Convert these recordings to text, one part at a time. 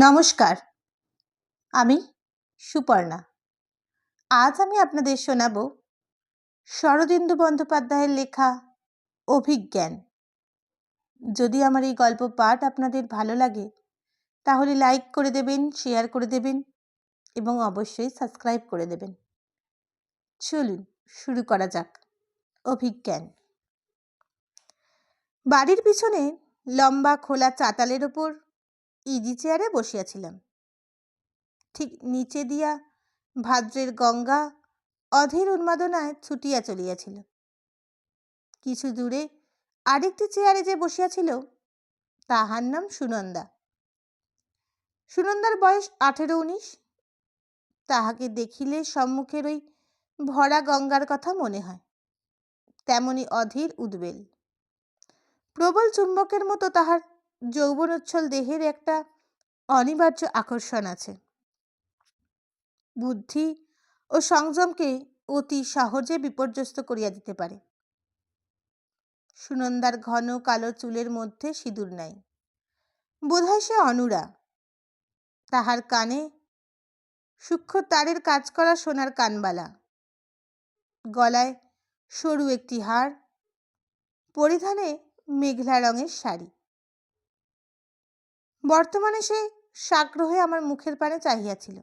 নমস্কার। আমি সুপর্ণা। আজ আমি আপনাদের শোনাব শরদিন্দু বন্দ্যোপাধ্যায়ের লেখা অভিজ্ঞান। যদি আমার এই গল্প পাঠ আপনাদের ভালো লাগে, তাহলে লাইক করে দেবেন, শেয়ার করে দেবেন এবং অবশ্যই সাবস্ক্রাইব করে দেবেন। চলুন, শুরু করা যাক অভিজ্ঞান। বাড়ির পিছনে লম্বা খোলা চাতালের ওপর ইজি চেয়ারে বসিয়াছিলাম। ঠিক নিচে দিয়া ভাদ্রের গঙ্গা অধীর উন্মাদনায় ছুটিয়া চলিয়াছিল। কিছু দূরে আরেকটি চেয়ারে যে বসিয়াছিল, তাহার নাম সুনন্দা। সুনন্দার বয়স আঠেরো উনিশ। তাহাকে দেখিলে সম্মুখের ওই ভরা গঙ্গার কথা মনে হয়। তেমনি অধীর উদ্বেল। প্রবল চুম্বকের মতো তাহার যৌবনোচ্ছল দেহের একটা অনিবার্য আকর্ষণ আছে। বুদ্ধি ও সংযমকে অতি সহজে বিপর্যস্ত করিয়া দিতে পারে। সুনন্দার ঘন কালো চুলের মধ্যে সিঁদুর নাই। বোধহয় সে অনুরা। তাহার কানে সূক্ষ্ম তারের কাজ করা সোনার কানবালা। গলায় সরু একটি হার। পরিধানে মেঘলা রঙের শাড়ি। বর্তমানে সে সাগ্রহে আমার মুখের পানে চাহিয়াছিল।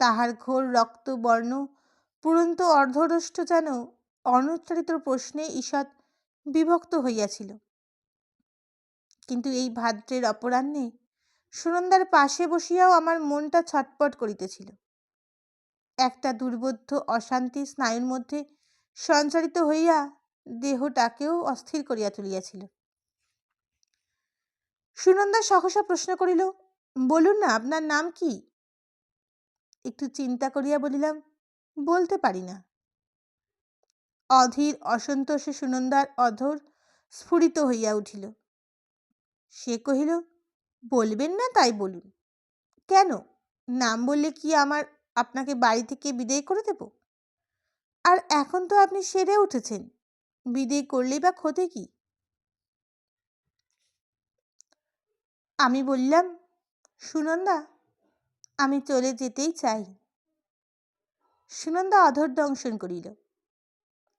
তাহার ঘোর রক্তবর্ণ পুরন্ত অর্ধরষ্ট যেন অনুচ্চারিত প্রশ্নে ঈষৎ বিভক্ত হইয়াছিল। কিন্তু এই ভাদ্রের অপরাহ্নে সুনন্দার পাশে বসিয়াও আমার মনটা ছটপট করিতেছিল। একটা দুর্বোধ্য অশান্তি স্নায়ুর মধ্যে সঞ্চারিত হইয়া দেহটাকেও অস্থির করিয়া তুলিয়াছিল। সুনন্দা সহসা প্রশ্ন করিল, বলুন না, আপনার নাম কি? একটু চিন্তা করিয়া বলিলাম, বলতে পারি না। অধীর অসন্তোষে সুনন্দার অধর স্ফুরিত হইয়া উঠিল। সে কহিল, বলবেন না তাই বলুন। কেন? নাম বললে কি আমার আপনাকে বাড়ি থেকে বিদায় করে দেব? আর এখন তো আপনি সেরে উঠেছেন। বিদায় করলেই বা ক্ষতি কি? আমি বললাম, সুনন্দা, আমি চলে যেতেই চাই। সুনন্দা অধর দংশন করিল।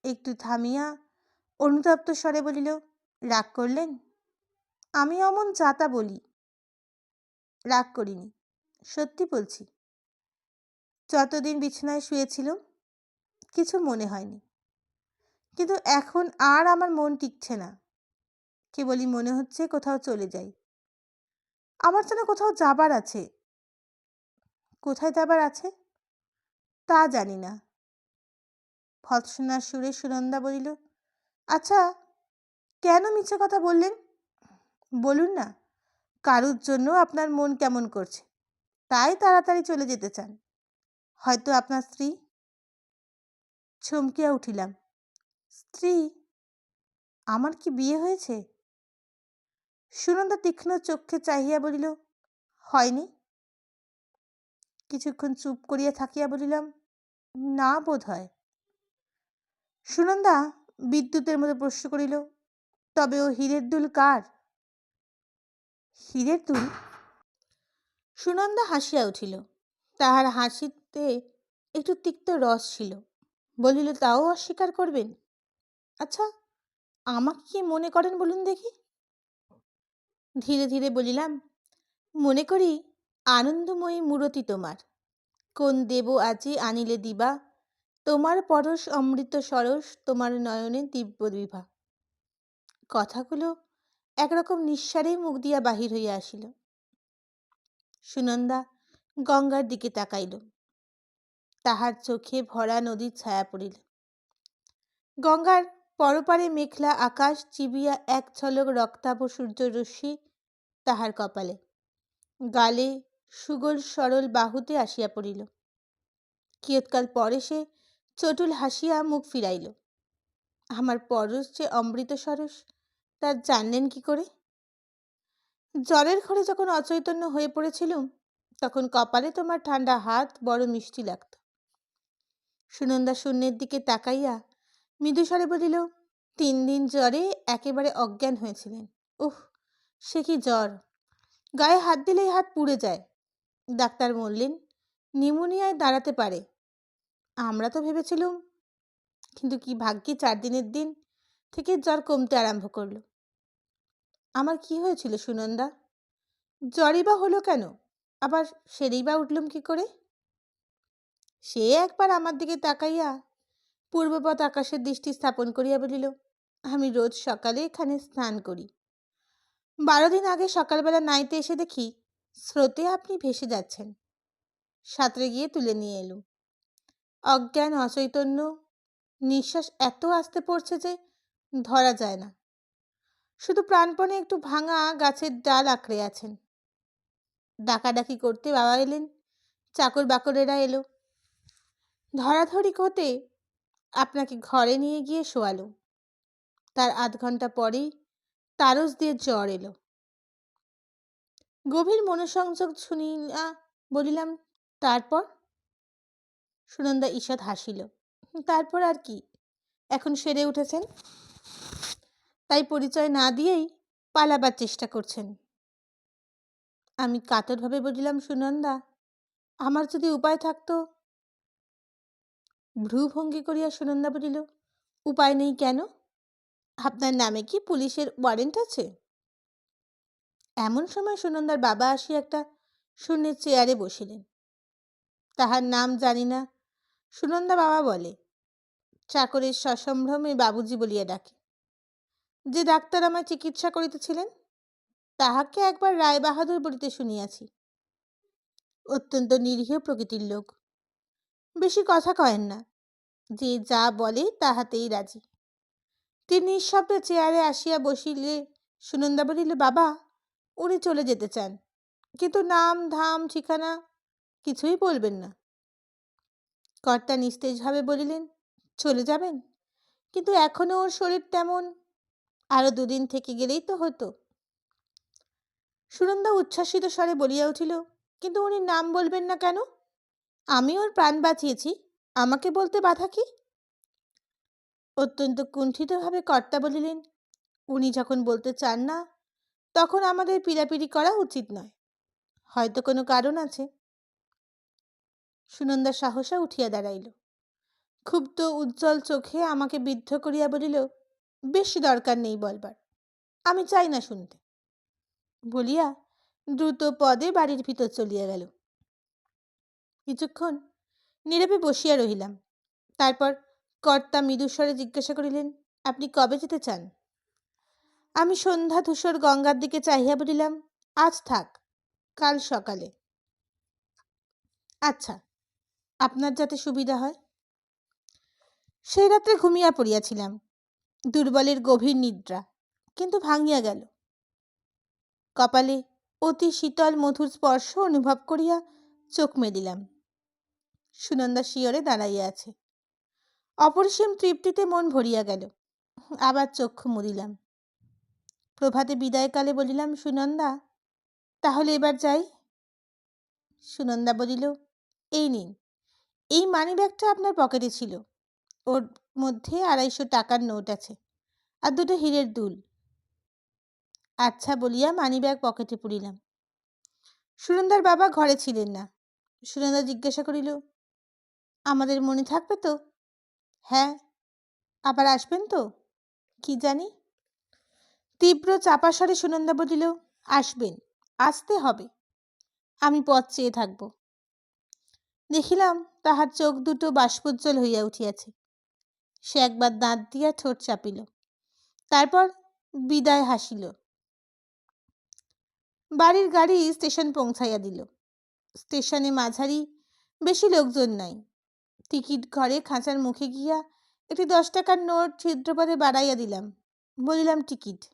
একটু থামিয়া অনুতপ্ত স্বরে বলিল, রাগ করলেন? আমি অমন যাতা বলি। রাগ করিনি, সত্যি বলছি। যতদিন বিছানায় শুয়েছিলাম, কিছু মনে হয়নি। কিন্তু এখন আর আমার মন টিকছে না। কেবলই মনে হচ্ছে কোথাও চলে যাই। আমার যেন কোথাও যাবার আছে। কোথায় যাবার আছে? তা জানি না। ভৎসনার সুরে সুনন্দা বলিল আচ্ছা কেন মিছে কথা বললেন? বলুন না, কারুর জন্য আপনার মন কেমন করছে? তাই তাড়াতাড়ি চলে যেতে চান। হয়তো আপনার স্ত্রী? চমকিয়া উঠিলাম। স্ত্রী? আমার কি বিয়ে হয়েছে? সুনন্দা তীক্ষ্ণ চক্ষে চাহিয়া বলিল, হয়নি? কিছুক্ষণ চুপ করিয়া থাকিয়া বলিলাম, না বোধ হয়। সুনন্দা বিদ্যুতের মতো প্রশ্ন করিল, তবে ও হীরের দুল কার? হীরের দুল? সুনন্দা হাসিয়া উঠিল, তাহার হাসিতে একটু তিক্ত রস ছিল, বলিল, তাও অস্বীকার করবেন? আচ্ছা আমাকে কি মনে করেন বলুন দেখি? ধীরে ধীরে বলিলাম, মনে করি আনন্দময়ী মূরতি তোমার। কোন দেব আজি আনিলে দিবা। তোমার পরশ অমৃত সরস, তোমার নয়নে দিব্য বিভা। কথাগুলো একরকম নিঃসারে মুখ দিয়া বাহির হইয়া আসিল। সুনন্দা গঙ্গার দিকে তাকাইল। তাহার চোখে ভরা নদীর ছায়া পড়িল। গঙ্গার পরপারে মেঘলা আকাশ চিবিয়া এক ঝলক রক্তাভ সূর্য রশ্মি তাহার কপালে। গালে সুগোল সরল বাহুতে আসিয়া পড়িল। কিয়ৎকাল পরে সে চটুল হাসিয়া মুখ ফিরাইল। আমার পরশ যে অমৃত সরস, তা জানলেন কি করে? জ্বরের ঘরে যখন অচৈতন্য হয়ে পড়েছিলুম, তখন কপালে তোমার ঠান্ডা হাত বড় মিষ্টি লাগত। সুনন্দা শূন্যের দিকে তাকাইয়া মৃদুস্বরে বলিল, তিন দিন জ্বরে একেবারে অজ্ঞান হয়েছিলেন। উহ সে কি জ্বর। গায়ে হাত দিলেই হাত পুড়ে যায়। ডাক্তার বললেন, নিউমোনিয়ায় দাঁড়াতে পারে। আমরা তো ভেবেছিলুম, কিন্তু কি ভাগ্যে চার দিনের দিন থেকে জ্বর কমতে আরম্ভ করল। আমার কি হয়েছিল সুনন্দা? জ্বরই বা হলো কেন? আবার সেরেই বা উঠলুম কি করে? সে একবার আমার দিকে তাকাইয়া পূর্বপথ আকাশের দৃষ্টি স্থাপন করিয়া বলিল, আমি রোজ সকালে এখানে স্নান করি। বারো দিন আগে সকালবেলা নাইতে এসে দেখি স্রোতে আপনি ভেসে যাচ্ছেন। সাঁতরে গিয়ে তুলে নিয়ে এলুম। অজ্ঞান, অচৈতন্য, নিঃশ্বাস এত আস্তে পড়ছে যে ধরা যায় না। শুধু প্রাণপণে একটু ভাঙা গাছের ডাল আঁকড়ে আছেন। ডাকাডাকি করতে বাবা এলেন চাকর বাকরেরা এলো। ধরাধরি করতে আপনাকে ঘরে নিয়ে গিয়ে শোয়ালো। তার আধ ঘণ্টা পরেই তারস দিয়ে জ্বর এলো। গভীর মনোসংযোগ শুনিয়া বলিলাম, তারপর? সুনন্দা ঈষৎ হাসিল তারপর আর কি? এখন সেরে উঠেছেন? তাই পরিচয় না দিয়েই পালাবার চেষ্টা করছেন। আমি কাতরভাবে বলিলাম, সুনন্দা, আমার যদি উপায় থাকতো ভ্রুভঙ্গি করিয়া সুনন্দা বলিল, উপায় নেই কেন? আপনার নামে কি পুলিশের ওয়ারেন্ট আছে? এমন সময় সুনন্দার বাবা আসি একটা শূন্যের চেয়ারে বসিলেন। তাহার নাম জানি না। সুনন্দা বাবা বলে, চাকরের সসম্ভ্রমে বাবুজি বলিয়া ডাকে। যে ডাক্তার আমায় চিকিৎসা করিতেছিলেন, তাহাকে একবার রায় বাহাদুর বলিতে শুনিয়াছি। অত্যন্ত নিরীহ প্রকৃতির লোক। বেশি কথা কয়েন না। যে যা বলে তাহাতেই রাজি। তিনি নিঃশব্দে চেয়ারে আসিয়া বসিলে সুনন্দা বলিল, বাবা, উনি চলে যেতে চান। কিন্তু নাম, ধাম, ঠিকানা কিছুই বলবেন না। কর্তা নিস্তেজভাবে বলিলেন, চলে যাবেন? কিন্তু এখনও ওর শরীর তেমন আরও দুদিন থেকে গেলেই তো হতো। সুনন্দা উচ্ছ্বাসিত স্বরে বলিয়া উঠিল, কিন্তু উনি নাম বলবেন না কেন? আমি ওর প্রাণ বাঁচিয়েছি। আমাকে বলতে বাধা কি? অত্যন্ত কুণ্ঠিতভাবে কর্তা বলিলেন, উনি যখন বলতে চান না, তখন আমাদের পিড়াপিড়ি করা উচিত নয়। হয়তো কোনো কারণ আছে। সুনন্দা সাহসা উঠিয়া দাঁড়াইল। ক্ষুব্ধ, উজ্জ্বল চোখে আমাকে বিদ্ধ করিয়া বলিল, বেশি দরকার নেই বলবার, আমি চাই না শুনতে। বলিয়া দ্রুত পদে বাড়ির ভিতর চলিয়া গেল। কিছুক্ষণ নীরবে বসিয়া রহিলাম। তারপর কর্তা মৃদুস্বরে জিজ্ঞাসা করিলেন, আপনি কবে যেতে চান? আমি সন্ধ্যা ধূসর গঙ্গার দিকে চাহিয়া বলিলাম, আজ থাক, কাল সকালে। আচ্ছা আপনার যাতে সুবিধা হয়? সেই রাত্রে ঘুমিয়া পড়িয়াছিলাম, দুর্বলের গভীর নিদ্রা, কিন্তু ভাঙিয়া গেল। কপালে অতি শীতল মধুর স্পর্শ অনুভব করিয়া চোখ মেলিলাম। সুনন্দা শিয়রে দাঁড়াইয়া আছে। অপরিসীম তৃপ্তিতে মন ভরিয়া গেল। আবার চক্ষু মুদিলাম। প্রভাতে বিদায়কালে বলিলাম, সুনন্দা, তাহলে এবার যাই? সুনন্দা বলিল, এই নিন। এই মানি ব্যাগটা আপনার পকেটে ছিল। ওর মধ্যে আড়াইশো টাকার নোট আছে আর দুটো হীরের দুল। আচ্ছা বলিয়া মানি ব্যাগ পকেটে পুরিলাম। সুনন্দার বাবা ঘরে ছিলেন না। সুনন্দা জিজ্ঞাসা করিল আমাদের মনে থাকবে তো? হ্যাঁ। আবার আসবেন তো? কি জানি? তীব্র চাপা সুনন্দা বলিল আসবেন, আসতে হবে। আমি পথ চেয়ে থাকব। দেখিলাম তাহার চোখ দুটো বাষ্পোজ্জ্বল হইয়া উঠিয়াছে। সে একবার দাঁত দিয়া ঠোঁট চাপিল, তারপর বিদায় হাসিল। বাড়ির গাড়ি স্টেশন পৌঁছাইয়া দিল। স্টেশনে মাঝারি বেশি লোকজন নাই। টিকিট ঘরে খাঁচার মুখে গিয়া একটি দশ টাকার নোট ছিদ্রপদে বাড়াইয়া দিলাম। বলিলাম, টিকিট।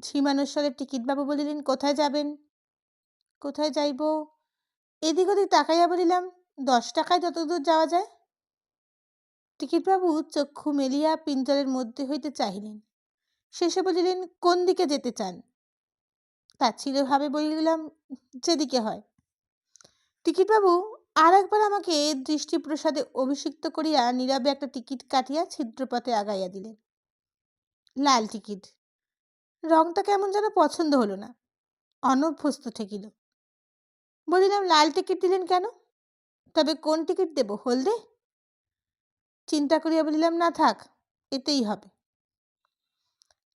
ঝিমানুস্বরের টিকিটবাবু বলিলেন, কোথায় যাবেন? কোথায় যাইব? এদিক ওদিক তাকাইয়া বলিলাম, দশ টাকায় যতদূর যাওয়া যায়? টিকিটবাবু চক্ষু মেলিয়া পিঞ্জরের মধ্যে হইতে চাহিলেন। শেষে বলিলেন, কোন দিকে যেতে চান? তা তাচ্ছিল্যভাবে বলিলাম, যেদিকে হয়। টিকিটবাবু আর একবার আমাকে দৃষ্টিপ্রসাদে অভিষিক্ত করিয়া নীরবে একটা টিকিট কাটিয়া ছিদ্রপথে আগাইয়া দিলেন। লাল টিকিট। রংটা কেমন যেন পছন্দ হলো না। অনভ্যস্ত ঠেকিল। বলিলাম, লাল টিকিট দিলেন কেন? তবে কোন টিকিট দেব, হলদে? চিন্তা করিয়া বলিলাম, না থাক, এতেই হবে।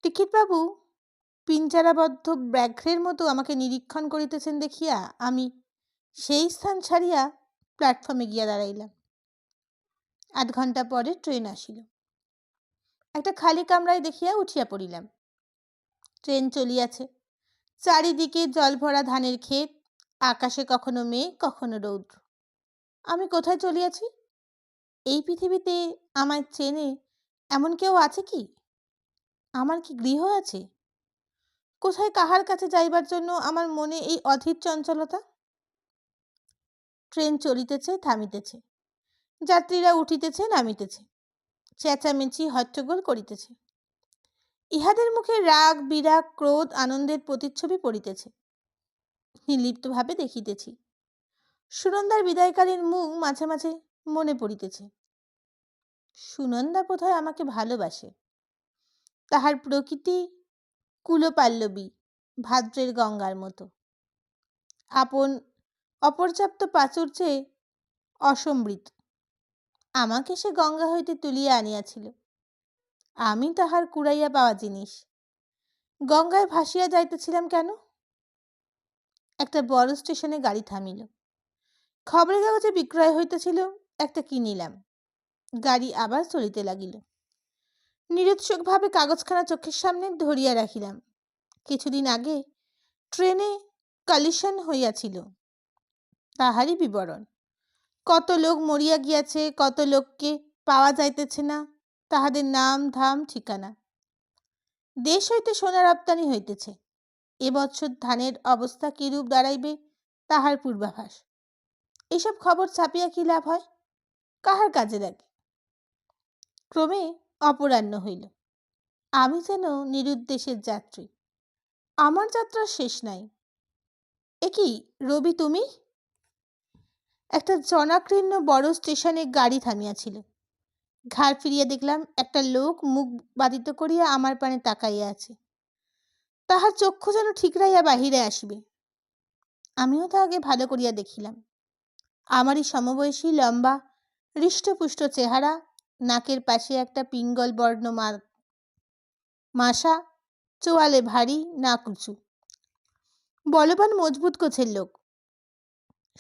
টিকিটবাবু পিঞ্চারাবদ্ধ ব্যাঘ্রের মতো আমাকে নিরীক্ষণ করিতেছেন দেখিয়া আমি সেই স্থান ছাড়িয়া প্ল্যাটফর্মে গিয়া দাঁড়াইলাম। আধ ঘণ্টা পরে ট্রেন আসিল। একটা খালি কামরায় দেখিয়া উঠিয়া পড়িলাম। ট্রেন চলিয়াছে। চারিদিকে জল ভরা ধানের ক্ষেত, আকাশে কখনো মেঘ, কখনো রৌদ্র। আমি কোথায় চলিয়াছি? এই পৃথিবীতে আমার চেনে এমন কেউ আছে কি? আমার কি গৃহ আছে? কোথায় কাহার কাছে যাইবার জন্য আমার মনে এই অধীর চঞ্চলতা? ট্রেন চলিতেছে, থামিতেছে। যাত্রীরা উঠিতেছে, নামিতেছে। চেঁচামেচি, হট্টগোল করিতেছে। ইহাদের মুখে রাগ, বিরাগ, ক্রোধ, আনন্দের প্রতিচ্ছবি পড়িতেছে। নির্লিপ্তভাবে দেখিতেছি। সুনন্দার বিদায়কালীন মুখ মাঝে মাঝে মনে পড়িতেছে। সুনন্দা বোধহয় আমাকে ভালোবাসে। তাহার প্রকৃতি কুলোপাল্লবী, ভাদ্রের গঙ্গার মতো। আপন অপর্যাপ্ত প্রাচুর্যে অসমৃত। আমাকে সে গঙ্গা হইতে তুলিয়া আনিয়াছিল। আমি তাহার কুড়াইয়া পাওয়া জিনিস। গঙ্গায় ভাসিয়া যাইতেছিলাম কেন? একটা বড় স্টেশনে গাড়ি থামিল। খবরের কাগজে বিক্রয় হইতেছিল, একটা কিনিলাম। গাড়ি আবার চলিতে লাগিল। নিরুৎসুকভাবে কাগজখানা চোখের সামনে ধরিয়া রাখিলাম। কিছুদিন আগে ট্রেনে কালিশন হইয়াছিল। তাহারই বিবরণ। কত লোক মরিয়া গিয়াছে, কত লোককে পাওয়া যাইতেছে না, তাহাদের নাম, ধাম, ঠিকানা। দেশ হইতে সোনা রপ্তানি হইতেছে। এবছর ধানের অবস্থা কিরূপ দাঁড়াইবে, তাহার পূর্বাভাস। এসব খবর ছাপিয়া কি লাভ হয়? কাহার কাজে লাগে? ক্রমে অপরাহ্ন হইল। আমি যেন নিরুদ্দেশের যাত্রী। আমার যাত্রার শেষ নাই। এ কি রবি তুমি? একটা জনাকীর্ণ বড় স্টেশনে গাড়ি থামিয়াছিল। ঘাড় ফিরিয়া দেখলাম একটা লোক মুখ বাধিত করিয়া আমার পানে তাকাইয়া আছে। তাহার চক্ষু যেন ঠিকরাইয়া বাহিরে আসিবে। আমিও তাহাকে ভালো করিয়া দেখিলাম। আমারই সমবয়সী লম্বা, হৃষ্টপুষ্ট চেহারা, নাকের পাশে একটা পিঙ্গল বর্ণ মাসা চোয়ালে ভারী, নাক উঁচু। বলবান মজবুত কোছের লোক।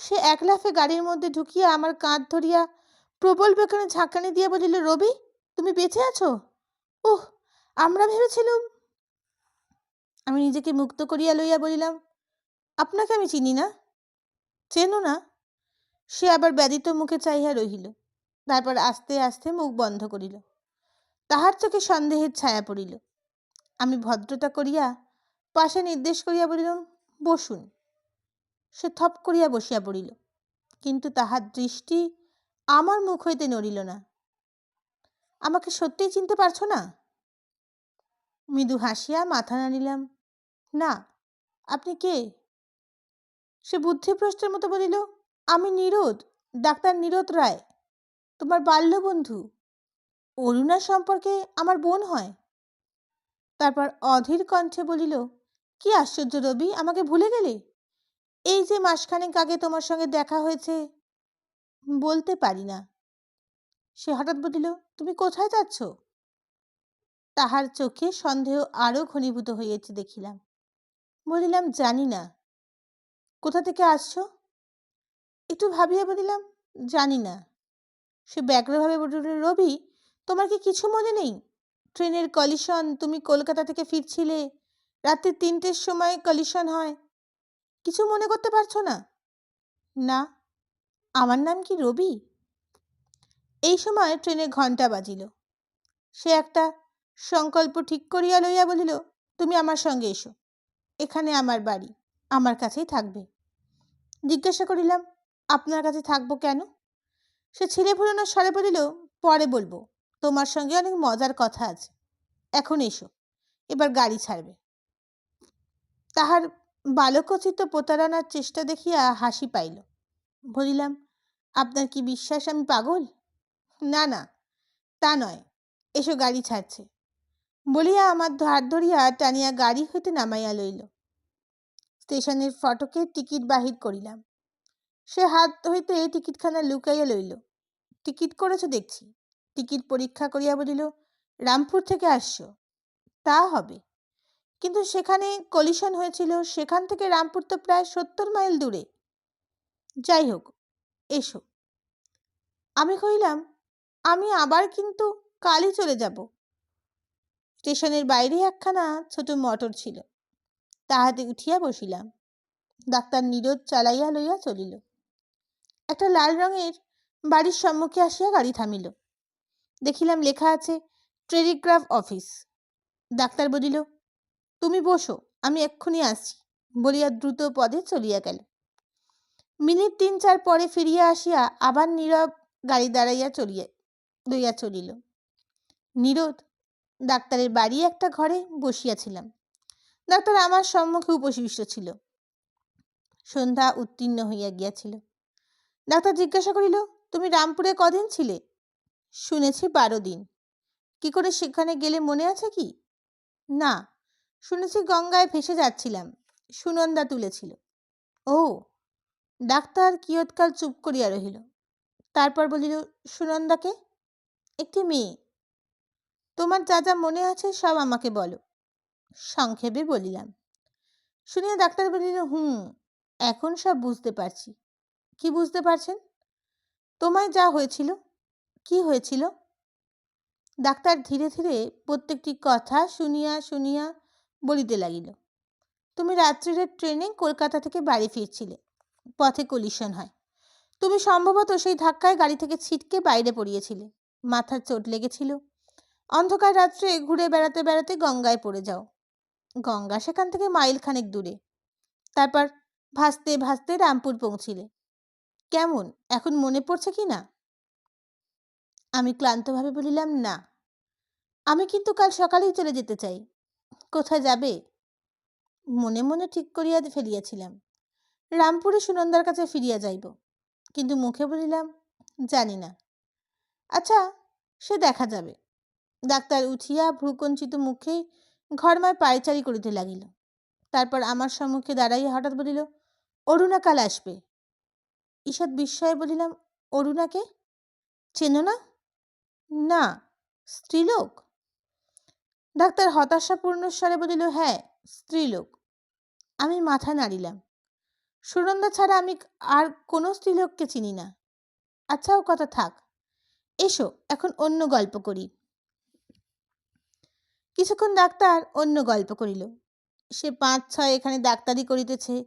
সে এক লাফে গাড়ির মধ্যে ঢুকিয়া আমার কাঁধ ধরিয়া প্রবল বেকানে ঝাঁকানি দিয়া বলিল, রবি, তুমি বেঁচে আছো? ওহ আমরা ভেবেছিলুম আমি নিজেকে মুক্ত করিয়া লইয়া বলিলাম, আপনাকে আমি চিনি না? চেনো না? সে আবার ব্যদিত মুখে চাইয়া রহিল, তারপর আস্তে আস্তে মুখ বন্ধ করিল। তাহার চোখে সন্দেহের ছায়া পড়িল। আমি ভদ্রতা করিয়া পাশে নির্দেশ করিয়া বলিলাম, বসুন। সে থপ করিয়া বসিয়া পড়িল। কিন্তু তাহার দৃষ্টি আমার মুখ হইতে নড়িল না। আমাকে সত্যিই চিনতে পারছ না? মৃদু হাসিয়া মাথা নাড়িলাম। না, আপনি কে? সে বুদ্ধিভ্রষ্টের মতো বলিল, আমি নিরোধ, ডাক্তার নিরোধ রায়, তোমার বাল্য বন্ধু অরুণা সম্পর্কে আমার বোন হয়? তারপর অধীর কণ্ঠে বলিল, কি আশ্চর্য রবি, আমাকে ভুলে গেলে? এই যে মাসখানেক আগে তোমার সঙ্গে দেখা হয়েছে, বলতে পারি না। সে হঠাৎ বলিল, তুমি কোথায় যাচ্ছ? তাহার চোখে সন্দেহ আরও ঘনীভূত হইয়াছে দেখিলাম। বলিলাম, জানি না। কোথা থেকে আসছ? একটু ভাবিয়া বলিলাম, জানি না। সে ব্যগ্রভাবে বলিল রবি, তোমার কি কিছু মনে নেই? ট্রেনের কলিশন, তুমি কলকাতা থেকে ফিরছিলে, রাত্রি তিনটের সময় কলিশন হয় কিছু মনে করতে পারছ না? না। আমার নাম কি রবি? এই সময় ট্রেনে ঘণ্টা বাজিল। সে একটা সংকল্প ঠিক করিয়া লইয়া বলিল, তুমি আমার সঙ্গে এসো। এখানে আমার বাড়ি। আমার কাছেই থাকবে। জিজ্ঞাসা করিলাম, আপনার কাছে থাকব কেন? সে ছেলে ফুরানোর স্বরে বলিল, পরে বলব। তোমার সঙ্গে অনেক মজার কথা আছে। এখন এসো। এবার গাড়ি ছাড়বে। তাহার বালকোচিত প্রতারণার চেষ্টা দেখিয়া হাসি পাইল। বলিলাম, আপনার কি বিশ্বাস আমি পাগল? না না, তা নয়, এসো গাড়ি ছাড়ছে। বলিয়া আমার ধার ধরিয়া টানিয়া গাড়ি হইতে নামাইয়া লইল। স্টেশনের ফটকে টিকিট বাহির করিলাম। সে হাত হইতে টিকিটখানা লুকাইয়া লইল। টিকিট করেছ দেখছি। টিকিট পরীক্ষা করিয়া বলিল, রামপুর থেকে আসছো। তা হবে। কিন্তু সেখানে কলিশন হয়েছিল। সেখান থেকে রামপুর তো প্রায় সত্তর মাইল দূরে। যাই হোক, এসো। আমি কহিলাম, আমি আবার কিন্তু কালই চলে যাব। স্টেশনের বাইরে একখানা ছোট মটর ছিল। তাহাতে উঠিয়া বসিলাম। ডাক্তার নীরদ চালাইয়া লইয়া চলিল। একটা লাল রঙের বাড়ির সম্মুখে আসিয়া গাড়ি থামিল। দেখিলাম লেখা আছে, টেলিগ্রাফ অফিস। ডাক্তার বলিল তুমি বসো, আমি এক্ষুনি আসছি। বলিয়া দ্রুত পদে চলিয়া গেল। মিনিট তিন চার পরে ফিরিয়া আসিয়া আবার নীরব গাড়ি দাঁড়াইয়া চলিয়া, লইয়া চলিল। নীরদ, ডাক্তারের বাড়ি একটা ঘরে বসিয়াছিলাম। ডাক্তার আমার সম্মুখে উপবিষ্ট ছিল। সন্ধ্যা উত্তীর্ণ হইয়া গিয়াছিল। ডাক্তার জিজ্ঞাসা করিল, তুমি রামপুরে কদিন ছিলে? শুনেছি বারো দিন। কি করে সেখানে গেলে মনে আছে কি? না শুনেছি গঙ্গায় ভেসে যাচ্ছিলাম। সুনন্দা তুলেছিল। ও, ডাক্তার কিয়ৎকাল চুপ করিয়া রহিল। তারপর বলিল, সুনন্দাকে? একটি মেয়ে। তোমার যা যা মনে আছে সব আমাকে বলো। সংক্ষেপে বলিলাম। শুনিয়া ডাক্তার বলিল, হুম, এখন সব বুঝতে পারছি। কি বুঝতে পারছেন? তোমায় যা হয়েছিল, কি হয়েছিল? ডাক্তার ধীরে ধীরে প্রত্যেকটি কথা শুনিয়া শুনিয়া বলিতে লাগিল, তুমি রাত্রিরের ট্রেনে কলকাতা থেকে বাড়ি ফিরছিলে, পথে কলিশন হয়। তুমি সম্ভবত সেই ধাক্কায় গাড়ি থেকে ছিটকে বাইরে পড়িয়েছিলে। মাথার চোট লেগেছিল। অন্ধকার রাত্রে ঘুরে বেড়াতে বেড়াতে গঙ্গায় পড়ে যাও। গঙ্গা সেখান থেকে মাইল খানেক দূরে। তারপর ভাসতে ভাসতে রামপুর পৌঁছিলে। কেমন, এখন মনে পড়ছে কি না? আমি ক্লান্তভাবে বলিলাম, না। আমি কিন্তু কাল সকালেই চলে যেতে চাই। কোথায় যাবে? মনে মনে ঠিক করিয়া ফেলিয়াছিলাম। রামপুরে সুনন্দার কাছে ফিরিয়া যাইব। কিন্তু মুখে বলিলাম, জানি না। আচ্ছা সে দেখা যাবে। ডাক্তার উঠিয়া ভ্রুকঞ্চিত মুখে ঘরমায় পায়চারি করিতে লাগিল। তারপর আমার সম্মুখে দাঁড়াইয়া হঠাৎ বলিল, অরুণা কাল আসবে। ঈষৎ বিস্ময়ে বলিলাম, অরুণাকে? চেনো না? না, স্ত্রীলোক? ডাক্তার হতাশাপূর্ণ স্বরে বলিল হ্যাঁ স্ত্রীলোক। আমি মাথা নাড়িলাম। সুনন্দা ছাড়া আমি আর কোনো স্ত্রীলোককে চিনি না। আচ্ছা ও কথা থাক। এসো, এখন অন্য গল্প করি। কিছুক্ষণ ডাক্তার অন্য গল্প করিল। সে পাঁচ ছয় এখানে ডাক্তারি করিতেছে।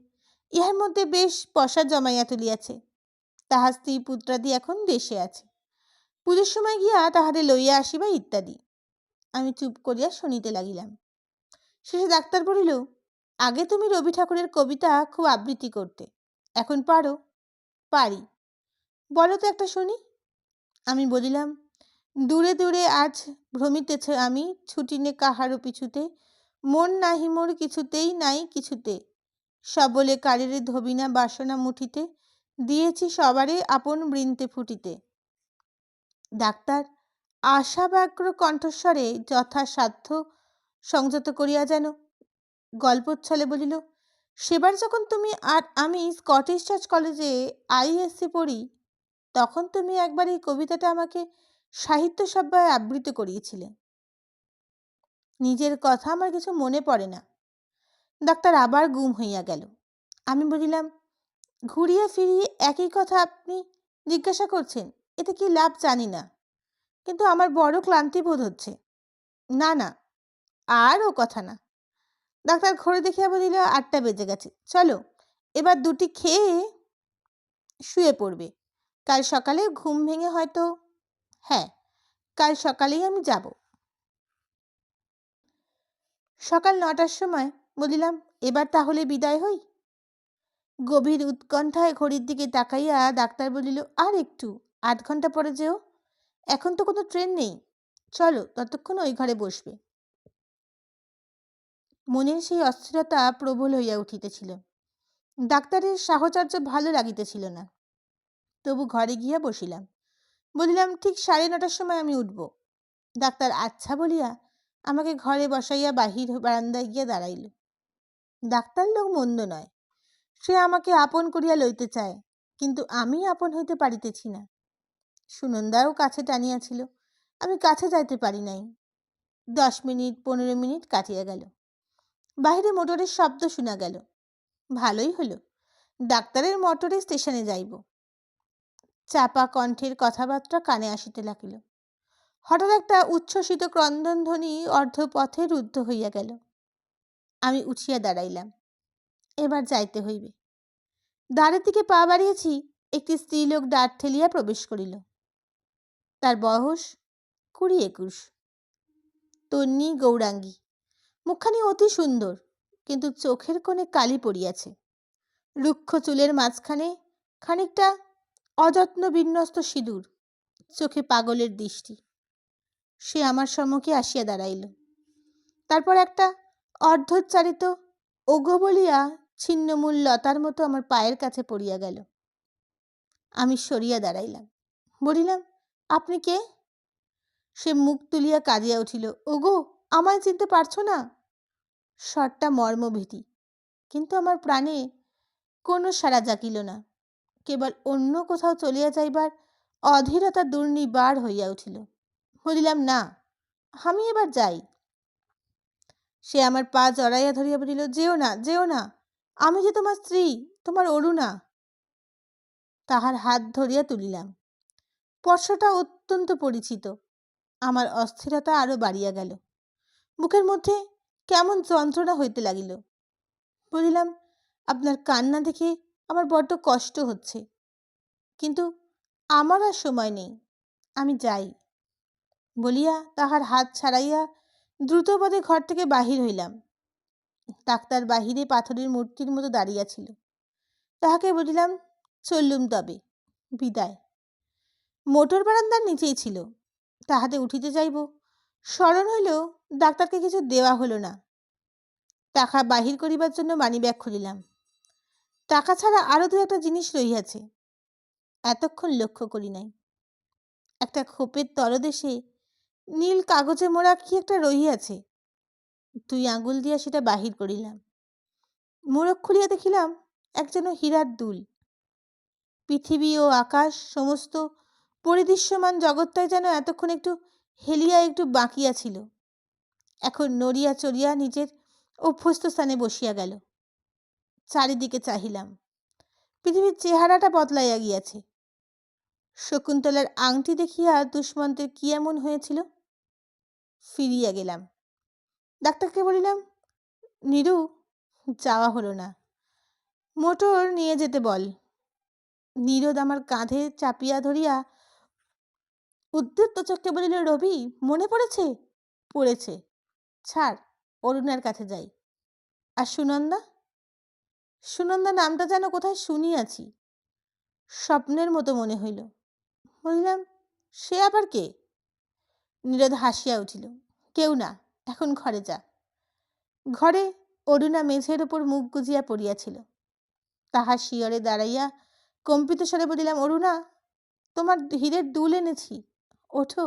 ইহার মধ্যে বেশ পশা জমাইয়া তুলিয়াছে। তাহার স্ত্রী পুত্রাদি এখন দেশে আছে। পুজোর সময় গিয়া তাহাদের লইয়া আসিবা ইত্যাদি। আমি চুপ করিয়া শুনিতে লাগিলাম। শেষে ডাক্তার বলিল, আগে তুমি রবি ঠাকুরের কবিতা খুব আবৃত্তি করতে, এখন পারো। পারি। বলো তো একটা শুনি। আমি বলিলাম, দূরে দূরে আজ ভ্রমিতেছ আমি ছুটিনে কাহারও পিছুতে, মন নাহি মোর কিছুতেই নাই কিছুতে। সবলে কারেরে ধবিনা বাসনা মুঠিতে, দিয়েছি সবারে আপন বৃন্তে ফুটিতে। ডাক্তার আশাব্যাগ্র কণ্ঠস্বরে যথাসাধ্য সংযত করিয়া যেন গল্পচ্ছলে বলিল, সেবার যখন তুমি আর আমি স্কটিশ চার্চ কলেজে আইএসসি পড়ি, তখন তুমি একবার এই কবিতাটা আমাকে সাহিত্য সভায় আবৃত করিয়েছিলে। নিজের কথা আমার কিছু মনে পড়ে না। ডাক্তার আবার গুম হইয়া গেল। আমি বলিলাম, ঘুরিয়ে ফিরিয়ে একই কথা আপনি জিজ্ঞাসা করছেন, এতে কি লাভ জানি না? কিন্তু আমার বড় ক্লান্তি বোধ হচ্ছে। না না, আর ও কথা না। ডাক্তার ঘরে দেখিয়া বলিল আটটা বেজে গেছে। চলো, এবার দুটি খেয়ে শুয়ে পড়বে। কাল সকালে ঘুম ভেঙে হয়তো হ্যাঁ কাল সকালেই আমি যাব। সকাল নটার সময় বলিলাম, এবার তাহলে বিদায় হই? গভীর উৎকণ্ঠায় ঘড়ির দিকে তাকাইয়া ডাক্তার বলিল, আর একটু, আধ ঘণ্টা পরে যেও। এখন তো কোনো ট্রেন নেই। চলো ততক্ষণ ওই ঘরে বসবে। মনের সেই অস্থিরতা প্রবল হইয়া উঠিতেছিল। ডাক্তারের সাহচর্য ভালো লাগিতেছিল না। তবু ঘরে গিয়া বসিলাম। বলিলাম, ঠিক সাড়ে নটার সময় আমি উঠব। ডাক্তার আচ্ছা বলিয়া আমাকে ঘরে বসাইয়া বাহির বারান্দায় গিয়া দাঁড়াইল। ডাক্তার লোক মন্দ নয়। সে আমাকে আপন করিয়া লইতে চায়, কিন্তু আমি আপন হইতে পারিতেছি না। সুনন্দাও কাছে টানিয়াছিল। আমি কাছে যাইতে পারি নাই। দশ মিনিট, পনেরো মিনিট কাটিয়া গেল। বাহিরে মোটরের শব্দ শোনা গেল। ভালোই হলো। ডাক্তারের মোটরে স্টেশনে যাইব। চাপা কণ্ঠের কথাবার্তা কানে আসিতে লাগিল। হঠাৎ একটা উচ্ছ্বসিত ক্রন্দনধ্বনি অর্ধপথে রুদ্ধ হইয়া গেল। আমি উঠিয়া দাঁড়াইলাম। এবার যাইতে হইবে। দ্বারের দিকে পা বাড়িয়েছি। একটি স্ত্রীলোক দাঁড় ঠেলিয়া প্রবেশ করিল। তার বয়স কুড়ি একুশ। তন্নি গৌরাঙ্গী। মুখখানি অতি সুন্দর, কিন্তু চোখের কোণে কালি পড়িয়াছে। রুক্ষ চুলের মাঝখানে খানিকটা অযত্ন বিন্যস্ত সিঁদুর, চোখে পাগলের দৃষ্টি। সে আমার সম্মুখে আসিয়া দাঁড়াইল। তারপর একটা অর্ধোচ্চারিত ওগো বলিয়া ছিন্নমূল লতার মতো আমার পায়ের কাছে পড়িয়া গেল। আমি সরিয়া দাঁড়াইলাম। বলিলাম আপনি কে? সে মুখ তুলিয়া কাঁদিয়া উঠিল, ওগো, আমায় চিনতে পারছ না? স্বরটা মর্মভীতি কিন্তু আমার প্রাণে কোনো সাড়া জাকিল না। কেবল অন্য কোথাও চলিয়া যাইবার অধীরতা দুর্নিবার হইয়া উঠিল। বলিলাম, না, আমি এবার যাই। সে আমার পা জড়াইয়া ধরিয়া বলিল, যেও না যেও না, আমি যে তোমার স্ত্রী, তোমার অরুণা। তাহার হাত ধরিয়া তুলিলাম। স্পর্শটা অত্যন্ত পরিচিত। আমার অস্থিরতা আরও বাড়িয়া গেল। মুখের মধ্যে কেমন যন্ত্রণা হইতে লাগিল। বলিলাম, আপনার কান্না দেখে আমার বড্ড কষ্ট হচ্ছে। কিন্তু আমার আর সময় নেই, আমি যাই। বলিয়া তাহার হাত ছাড়াইয়া দ্রুতপদে ঘর থেকে বাহির হইলাম। ডাক্তার বাহিরে পাথরের মূর্তির মতো দাঁড়িয়াছিল তাহাকে বলিলাম, চললুম তবে, বিদায়। মোটর বারান্দার নিচেই ছিল। তাহাতে উঠিতে যাইব। স্মরণ হইল, ডাক্তারকে কিছু দেওয়া হলো না। টাকা বাহির করিবার জন্য মানিব্যাগ খুলিলাম। টাকা ছাড়া আরও দু একটা জিনিস রহিয়াছে। এতক্ষণ লক্ষ্য করি নাই। একটা খোপের তলদেশে নীল কাগজে মোড়া কি একটা রহিয়াছে। তুই আঙুল দিয়া সেটা বাহির করিলাম। মোড়ক খুলিয়া দেখিলাম, এক যেন হীরার দুল। পৃথিবী ও আকাশ সমস্ত পরিদৃশ্যমান জগৎটাই যেন এতক্ষণ একটু হেলিয়া একটু বাঁকিয়া ছিল। এখন নড়িয়া চড়িয়া নিজের অভ্যস্ত স্থানে বসিয়া গেল। চারিদিকে চাহিলাম। পৃথিবীর চেহারাটা বদলাইয়া গিয়াছে। শকুন্তলার আংটি দেখিয়া দুষ্মন্তের কি এমন হয়েছিল? ফিরিয়া গেলাম। ডাক্তারকে বলিলাম, নিরু, যাওয়া হলো না। মোটর নিয়ে যেতে বল। নীরদ আমার কাঁধে চাপিয়া ধরিয়া উদ্যুক্ত চোখে বলিল, রবি, মনে পড়েছে? পড়েছে। ছাড়, অরুণার কাছে যাই। আর সুনন্দা? সুনন্দা নামটা যেন কোথায় শুনিয়াছি। স্বপ্নের মতো মনে হইল। বলিলাম সে আবার কে? নীরদ হাসিয়া উঠিল, কেউ না, এখন ঘরে যা। ঘরে অরুণা মেঝের ওপর মুখ গুজিয়া পড়িয়াছিল। তাহা শিয়রে দাঁড়াইয়া কম্পিত স্বরে বলিলাম, অরুণা, তোমার হীরের দুল এনেছি। ওঠো